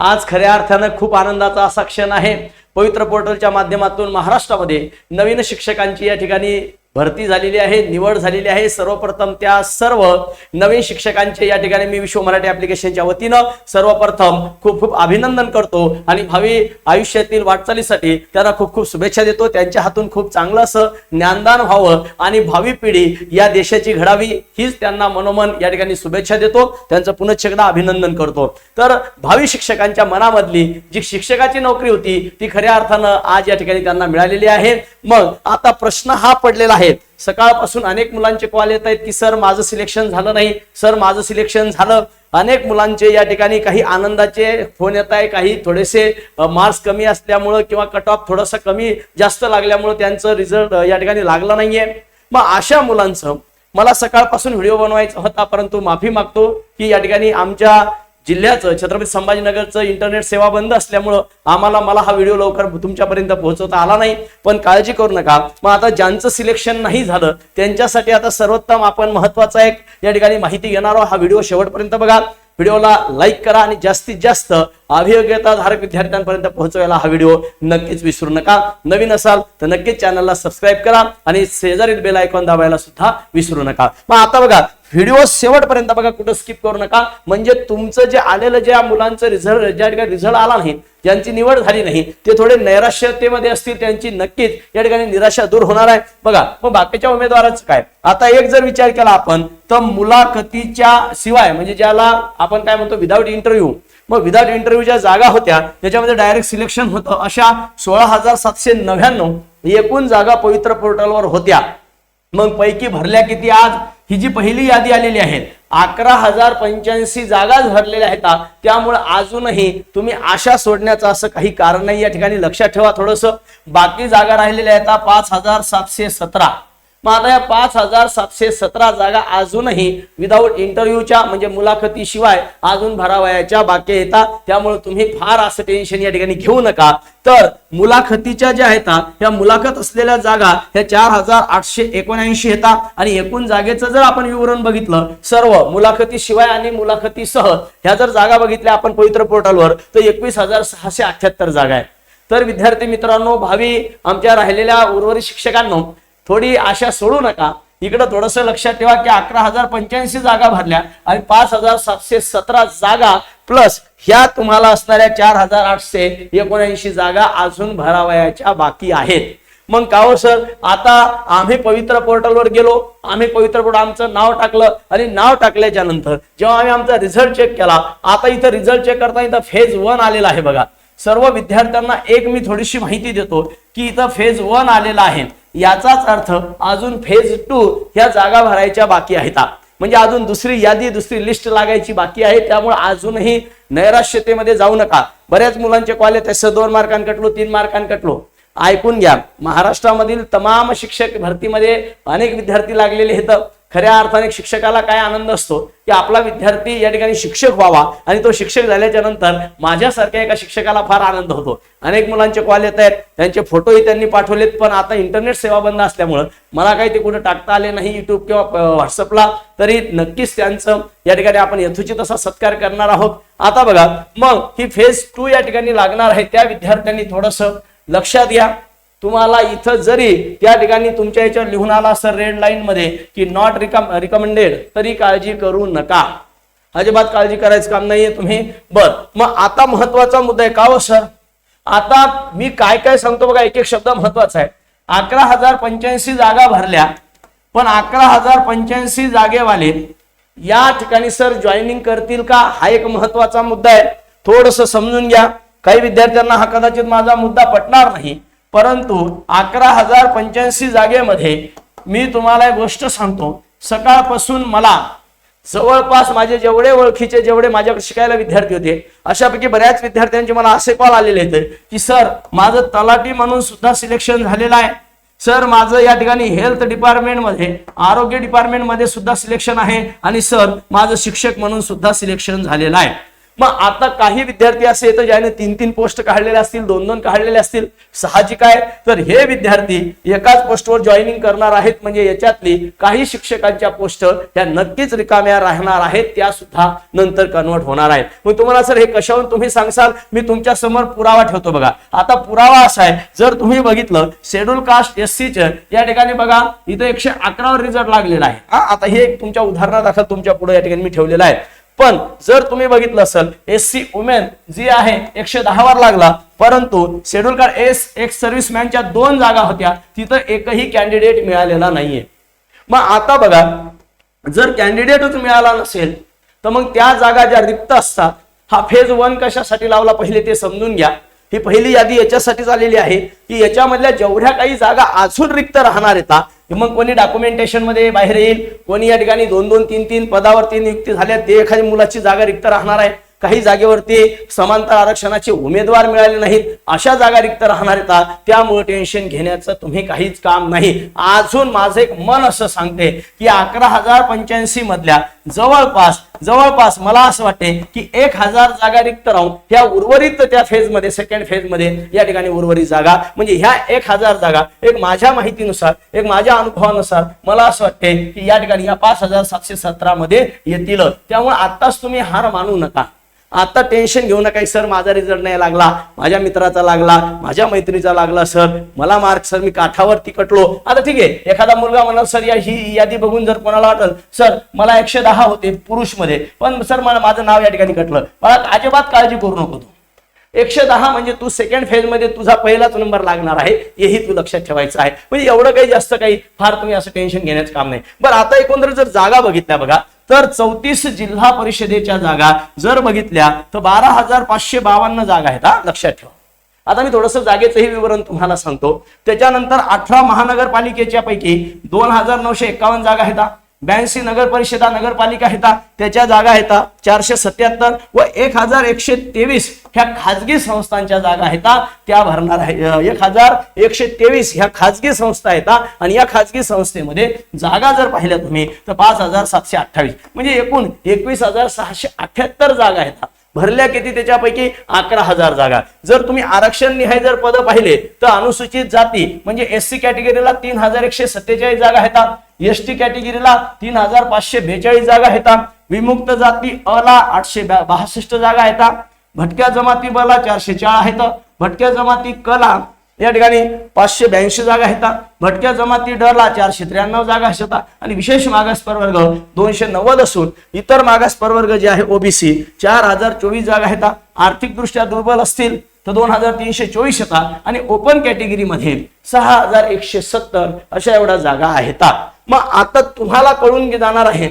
आज खऱ्या अर्थानं खूप आनंदाचा असा क्षण आहे. पवित्र पोर्टलच्या माध्यमातून महाराष्ट्रामध्ये नवीन शिक्षकांची या ठिकाणी भरती झालेली आहे निवड झालेली आहे. सर्वप्रथम त्या सर्व नवीन शिक्षकांचे या ठिकाणी मी विश्व मराठी ऍप्लिकेशनच्या वतीनं सर्वप्रथम खूप खूप अभिनंदन करतो आणि भावी आयुष्यातील वाटचालीसाठी त्यांना खूप खूप शुभेच्छा देतो. त्यांच्या हातून खूप चांगलं असं ज्ञानदान व्हावं आणि भावी पिढी या देशाची घडावी हीच त्यांना मनोमन या ठिकाणी शुभेच्छा देतो. त्यांचं पुनश्च एकदा अभिनंदन करतो. तर भावी शिक्षकांच्या मनामधली जी शिक्षकाची नोकरी होती ती खऱ्या अर्थानं आज या ठिकाणी त्यांना मिळालेली आहे. मग आता प्रश्न हा पडलेला आहे सकाळपासून अनेक मुलांचे कॉल येत आहेत की सर माझं सिलेक्शन झालं नाही. सर माझं सिलेक्शन झालं. अनेक मुलांचे या ठिकाणी काही आनंदाचे फोन येत आहे काही थोडेसे मार्क्स कमी असल्यामुळं किंवा कट ऑफ थोडंसं कमी जास्त लागल्यामुळं त्यांचं रिझल्ट या ठिकाणी लागला नाहीये. मग अशा मुलांचं मला सकाळपासून व्हिडिओ बनवायचा होता परंतु माफी मागतो की या ठिकाणी आमच्या जिल्ह्याचं छत्रपती संभाजीनगरचं इंटरनेट सेवा बंद असल्यामुळं आम्हाला मला हा व्हिडिओ लवकर तुमच्यापर्यंत पोहोचवता आला नाही. पण काळजी करू नका. मग आता ज्यांचं सिलेक्शन नाही झालं त्यांच्यासाठी आता सर्वोत्तम आपण महत्त्वाचा एक या ठिकाणी माहिती घेणार आहोत. हा व्हिडिओ शेवटपर्यंत बघा. व्हिडिओला लाईक करा आणि जास्तीत जास्त अभियोग्यताधारक विद्यार्थ्यांपर्यंत पोहोचवायला हा व्हिडिओ नक्कीच विसरू नका. नवीन असाल तर नक्कीच चॅनलला सबस्क्राईब करा आणि शेजारील बेल आयकॉन दाबायला सुद्धा विसरू नका. मग आता बघा व्हिडिओ शेवटपर्यंत बघा कुठं स्किप करू नका. म्हणजे तुमचं जे आलेलं ज्या मुलांचं रिझल्ट ज्या ठिकाणी रिझल्ट आला नाही ज्यांची निवड झाली नाही ते थोडे नैराश्यतेमध्ये असतील त्यांची नक्कीच या ठिकाणी निराशा दूर होणार आहे. बघा मग बाकीच्या उमेदवाराचं काय? आता एक जर विचार केला आपण तर मुलाखतीच्या शिवाय म्हणजे ज्याला आपण काय म्हणतो विदाऊट इंटरव्ह्यू मग विदाऊट इंटरव्ह्यूच्या जागा होत्या त्याच्यामध्ये डायरेक्ट सिलेक्शन होतं. अशा सोळा हजार सातशे नव्याण्णव एकूण जागा पवित्र पोर्टलवर होत्या. मग पैकी भरल्या किती आज? ही जी पहिली यादी आलेली आहे अकरा हजार पंच्याऐंशी जागा भरलेल्या आहेत त्यामुळे अजूनही तुम्ही आशा सोडण्याचं असं काही कारण नाही. या ठिकाणी लक्षात ठेवा थोडस. बाकी जागा राहिलेल्या आहेत पाच हजार सातशे सतरा. मात्र या पाच हजार सातशे सतरा जागा अजूनही विदाऊट इंटरव्ह्यूच्या म्हणजे मुलाखतीशिवाय अजून भरावयाच्या बाकी येतात. त्यामुळे तुम्ही फार असं टेन्शन या ठिकाणी घेऊ नका. तर मुलाखतीच्या ज्या आहेत ह्या मुलाखत असलेल्या जागा ह्या चार हजार आठशे एकोणऐंशी येतात. आणि एकूण जागेचं जर आपण विवरण बघितलं सर्व मुलाखतीशिवाय आणि मुलाखतीसह ह्या जर जागा बघितल्या आपण पवित्र पोर्टलवर तर एकवीस हजार सहाशे अठ्याहत्तर जागा आहेत. तर विद्यार्थी मित्रांनो भावी आमच्या राहिलेल्या उर्वरित शिक्षकांनो थोडी आशा सोडू नका. इकडं थोडस लक्षात ठेवा की अकरा हजार पंच्याऐंशी जागा भरल्या आणि पाच हजार सातशे सतरा जागा प्लस ह्या तुम्हाला असणाऱ्या चार हजार आठशे एकोणऐंशी जागा अजून भरावयाच्या बाकी आहेत. मग काव हो सर आता आम्ही पवित्र पोर्टलवर गेलो. आम्ही पवित्र पोर्टल आमचं नाव टाकलं आणि नाव टाकल्याच्या नंतर जेव्हा आम्ही आमचा रिझल्ट चेक केला आता इथं रिझल्ट चेक करता इथं फेज वन आलेला आहे बघा. सर्व विद्यार्थ्यांना एक मी थोडीशी माहिती देतो की इथं फेज वन आलेला आहे. याचाच अर्थ अजून फेज टू ह्या जागा भरायच्या बाकी आहेत. म्हणजे अजून दुसरी यादी दुसरी लिस्ट लागायची बाकी आहे. त्यामुळे अजूनही नैराश्यतेमध्ये जाऊ नका. बऱ्याच मुलांचे कॉल आहेत. दोन मार्कां कटलो तीन मार्कां कटलो. ऐकून घ्या. महाराष्ट्रामधील तमाम शिक्षक भरतीमध्ये अनेक विद्यार्थी लागलेले आहेत. खऱ्या अर्थाने शिक्षकाला काय आनंद असतो की आपला विद्यार्थी या ठिकाणी शिक्षक व्हावा आणि तो शिक्षक झाल्याच्यानंतर माझ्यासारख्या एका शिक्षकाला फार आनंद होतो. अनेक मुलांचे कॉल येत आहेत त्यांचे फोटोही त्यांनी पाठवलेत पण आता इंटरनेट सेवा बंद असल्यामुळं मला काही ते कुठे टाकता आले नाही युट्यूब किंवा व्हॉट्सअपला तरी नक्कीच त्यांचं या ठिकाणी आपण यथोचित असा सत्कार करणार आहोत. आता बघा मग ही फेज टू या ठिकाणी लागणार आहे. त्या विद्यार्थ्यांनी थोडस लक्षात घ्या. तुम्हाला इथं जरी त्या ठिकाणी तुमच्या याच्यावर लिहून आला असं रेड लाईन मध्ये की नॉट रिकम रिकमेंडेड तरी काळजी करू नका. अजिबात काळजी करायचं काम नाहीये तुम्ही. बर मग आता महत्त्वाचा मुद्दा आहे का हो सर आता मी काय काय सांगतो बघा एक एक शब्द महत्त्वाचा आहे. अकरा हजार पंच्याऐंशी जागा भरल्या पण अकरा हजार पंच्याऐंशी जागेवाले या ठिकाणी सर जॉईनिंग करतील का? हा एक महत्त्वाचा मुद्दा आहे. थोडस समजून घ्या. काही विद्यार्थ्यांना हा कदाचित माझा मुद्दा पटणार नाही. परंतु अकरा हजार पंच्याऐंशी जागेमध्ये मी तुम्हाला एक गोष्ट सांगतो. सकाळपासून मला जवळपास माझे जेवढे ओळखीचे जेवढे माझ्याकडे शिकायला विद्यार्थी होते अशापैकी बऱ्याच विद्यार्थ्यांचे मला असे कॉल आलेले आहेत की सर माझं तलाठी म्हणून सुद्धा सिलेक्शन झालेलं आहे. सर माझं या ठिकाणी हेल्थ डिपार्टमेंटमध्ये आरोग्य डिपार्टमेंटमध्ये सुद्धा सिलेक्शन आहे आणि सर माझं शिक्षक म्हणून सुद्धा सिलेक्शन झालेलं आहे. मग आता काही विद्यार्थी असे येतं ज्याने तीन तीन पोस्ट काढलेले असतील दोन दोन काढलेले असतील. साहजिक आहे. तर हे विद्यार्थी एकाच पोस्टवर जॉईनिंग करणार आहेत. म्हणजे याच्यातली काही शिक्षकांच्या पोस्ट ह्या नक्कीच रिकाम्या राहणार आहेत. त्या सुद्धा नंतर कन्वर्ट होणार आहेत. मग तुम्हाला सर हे कशावरून तुम्ही सांगसाल? मी तुमच्यासमोर पुरावा ठेवतो बघा. आता पुरावा असा आहे. जर तुम्ही बघितलं शेड्यूल कास्ट एस सीचं या ठिकाणी बघा इथं एकशे अकरावर रिझल्ट लागलेला आहे. आता हे एक तुमच्या उदाहरणादाखल तुमच्यापुढे या ठिकाणी मी ठेवलेलं आहे. पण जर तुम्ही बघितलं असेल एस सी वुमेन जी आहे एकशे दहावर लागला. परंतु शेड्यूल कार्ड एस एक्स सर्व्हिसमॅनच्या दोन जागा होत्या. तिथं एकही कॅन्डिडेट मिळालेला नाहीये. मग आता बघा जर कॅन्डिडेटच मिळाला नसेल तर मग त्या जागा ज्या रिक्त असतात हा फेज वन कशासाठी लावला पहिले ते समजून घ्या. ही पहिली यादी याच्यासाठी आलेली आहे की याच्यामधल्या जेवढ्या काही जागा अजून रिक्त राहणार येतात मग कोणी डॉक्युमेंटेशनमध्ये बाहेर येईल कोणी या ठिकाणी दोन दोन तीन तीन पदावरती नियुक्ती झाल्या ते एखादी मुलाची जागा रिक्त राहणार आहे. काही जागेवरती समांतर आरक्षणाचे उमेदवार मिळाले नाहीत अशा जागा रिक्त राहणार येतात त्यामुळे टेन्शन घेण्याचं तुम्ही काहीच काम नाही. अजून माझं एक मन असं सांगते की अकरा हजार पंच्याऐंशी मधल्या जवळपास जवळपास मला असं वाटते की एक हजार जागा रिक्त राहून ह्या उर्वरित त्या फेजमध्ये सेकंड फेजमध्ये या ठिकाणी उर्वरित जागा म्हणजे ह्या एक हजार जागा एक माझ्या माहितीनुसार एक माझ्या अनुभवानुसार मला असं वाटते की या ठिकाणी या पाच हजार सातशे सतरा मध्ये येतील. त्यामुळे आताच तुम्ही हार मानू नका. आता टेन्शन घेऊ नका. सर माझा रिझल्ट नाही लागला. माझ्या मित्राचा लागला. माझ्या मैत्रीचा लागला सर. मला मार्क सर मी काठावरती कटलो आता ठीक आहे. एखादा मुलगा म्हणाल सर या ही यादी बघून जर कोणाला वाटल सर मला एकशे दहा होते पुरुषमध्ये पण सर मला माझं नाव या ठिकाणी कटलं. मला अजिबात काळजी करू नको तू. एकशे दहा म्हणजे तू सेकंड फेजमध्ये तुझा पहिलाच नंबर लागणार आहे. हेही तू लक्षात ठेवायचं आहे. म्हणजे एवढं काही जास्त काही फार तुम्ही असं टेन्शन घेण्याचं काम नाही. बरं आता एकंदर जर जागा बघितल्या बघा. तर चौतीस जिल्हा परिषदेच्या जागा जर बघितल्या तर बारा हजार पाचशे बावन्न जागा आहेत हा? लक्षात ठेवा. आता मी थोडंसं जागेचंही विवरण तुम्हाला सांगतो. त्याच्यानंतर अठरा महानगरपालिकेच्या पैकी दोन हजार नऊशे एकावन्न जागा आहेत ब्याऐंशी नगर परिषदा नगरपालिका येतात त्याच्या जागा येतात चारशे सत्याहत्तर व एक हजार एकशे तेवीस ह्या खाजगी संस्थांच्या जागा येतात त्या भरणार आहे एक हजार एकशे तेवीस ह्या खाजगी संस्था येतात आणि या खाजगी संस्थेमध्ये जागा जर पाहिल्या तुम्ही तर पाच हजार सातशे अठ्ठावीस म्हणजे एकूण एकवीस हजार सहाशे अठ्याहत्तर जागा येतात भरल्या किती त्याच्यापैकी अकरा हजार जागा. जर तुम्ही आरक्षण निहाय जर पद पाहिले तर अनुसूचित जाती म्हणजे एस सी कॅटेगरीला तीन हजार एकशे सत्तेचाळीस जागा येतात एस टी कॅटेगरीला तीन हजार पाचशे बेचाळीस जागा येतात विमुक्त जाती अला आठशे बहासष्ट बासष्ट जागा येतात भटक्या जमाती बला चारशे चार आहेत. भटक्या जमाती कला या ठिकाणी पाचशे ब्याऐंशी जागा आहेत. भटक्या जमाती डरला चारशे त्र्याण्णव जागा असतात आणि विशेष मागास प्रवर्ग दोनशे नव्वद असून इतर मागास प्रवर्ग जे आहे ओबीसी चार हजार चोवीस जागा आहेत. आर्थिकदृष्ट्या दुर्बल असतील तर दोन हजार तीनशे चोवीस येतात आणि ओपन कॅटेगरीमध्ये सहा हजार एकशे सत्तर अशा एवढ्या जागा आहेत. मग आता तुम्हाला कळून जाणार आहे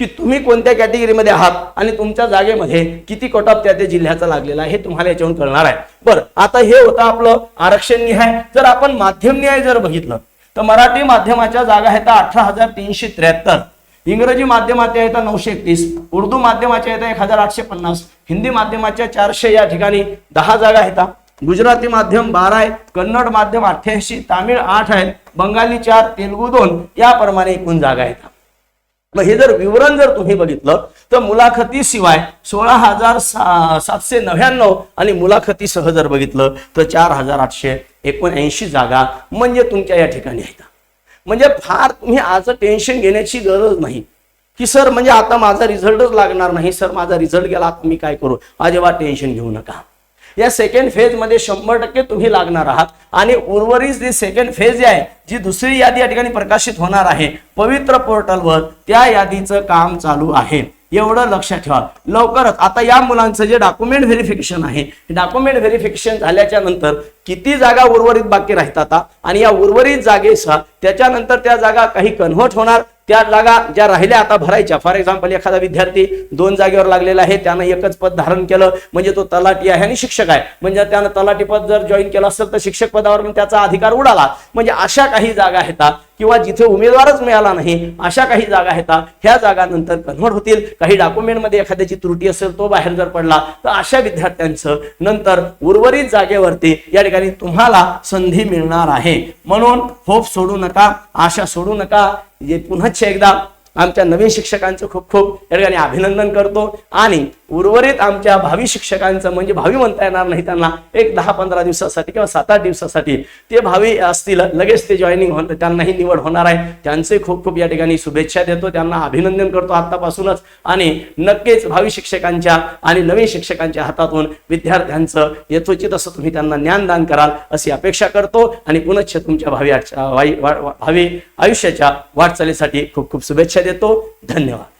की तुम्ही कोणत्या कॅटेगरीमध्ये आहात आणि तुमच्या जागेमध्ये किती कट ऑफ त्या त्या जिल्ह्याचा लागलेला आहे हे तुम्हाला याच्यावरून कळणार आहे. बरं आता हे होतं आपलं आरक्षण निहाय. जर आपण माध्यम न्याय जर बघितलं तर मराठी माध्यमाच्या जागा आहेत अठरा हजार तीनशे त्र्याहत्तर इंग्रजी माध्यमाच्या आहेत नऊशे एकतीस उर्दू माध्यमाच्या आहेत एक हजार आठशे पन्नास हिंदी माध्यमाच्या चारशे या ठिकाणी दहा जागा आहेत. गुजराती माध्यम बारा आहे कन्नड माध्यम अठ्ठ्याऐंशी तामिळ आठ आहेत बंगाली चार तेलुगू दोन याप्रमाणे एकूण जागा आहेत. मग हे जर विवरण जर तुम्ही बघितलं तर मुलाखतीशिवाय सोळा हजार सा सातशे नव्याण्णव आणि मुलाखतीसह जर बघितलं तर चार हजार आठशे एकोणऐंशी जागा म्हणजे तुमच्या या ठिकाणी आहेत. म्हणजे फार तुम्ही आज टेन्शन घेण्याची गरज नाही. की सर म्हणजे आता माझा रिझल्टच लागणार नाही. सर माझा रिझल्ट गेला आता मी काय करू? अजिबात टेन्शन घेऊ नका. या सेकंड फेजमध्ये शंभर टक्के तुम्ही लागणार आहात. आणि उर्वरित जी सेकंड फेज जी आहे जी दुसरी यादी या ठिकाणी प्रकाशित होणार आहे पवित्र पोर्टलवर त्या यादीचं काम चालू आहे. एवढं लक्षात ठेवा. लवकरच आता या मुलांचं जे डॉक्युमेंट व्हेरिफिकेशन आहे डॉक्युमेंट व्हेरिफिकेशन झाल्याच्यानंतर किती जागा उर्वरित बाकी राहतात आणि या उर्वरित जागेचा त्याच्यानंतर त्या जागा काही कन्व्हर्ट होणार त्या जागा ज्या राहिल्या आता भरायच्या. फॉर एक्झाम्पल एखादा विद्यार्थी दोन जागेवर लागलेला आहे त्यानं एकच पद धारण केलं म्हणजे तो तलाठी आहे आणि शिक्षक आहे. म्हणजे त्यानं तलाठी पद जर जॉईन केलं असेल तर शिक्षक पदावर त्याचा अधिकार उडाला. म्हणजे अशा काही जागा आहेत. किंवा जिथे उमेदवारच मिळाला नाही अशा काही जागा आहेत ह्या जागा नंतर कन्व्हर्ट होतील. काही डॉक्युमेंटमध्ये एखाद्याची त्रुटी असेल तो बाहेर जर पडला तर अशा विद्यार्थ्यांचं नंतर उर्वरित जागेवरती या ठिकाणी तुम्हाला संधी मिळणार आहे. म्हणून होप सोडू नका आशा सोडू नका. पुन्हा एकदा आमच्या नवीन शिक्षकांचं खूप खूप या ठिकाणी अभिनंदन करतो. आणि उर्वरित आमच्या भावी शिक्षकांचं म्हणजे भावी म्हणता येणार नाही त्यांना एक दहा पंधरा दिवसासाठी किंवा सात आठ दिवसासाठी ते भावी असतील लगेच ते जॉईनिंग होणार त्यांनाही निवड होणार आहे. त्यांचे खूप खूप या ठिकाणी शुभेच्छा देतो. त्यांना अभिनंदन करतो आतापासूनच आणि नक्कीच भावी शिक्षकांच्या आणि नवीन शिक्षकांच्या हातातून विद्यार्थ्यांचं यथोचित असं तुम्ही त्यांना ज्ञानदान कराल अशी अपेक्षा करतो. आणि पुनश्च तुमच्या भावी भावी आयुष्याच्या वाटचालीसाठी खूप खूप शुभेच्छा देतो. धन्यवाद.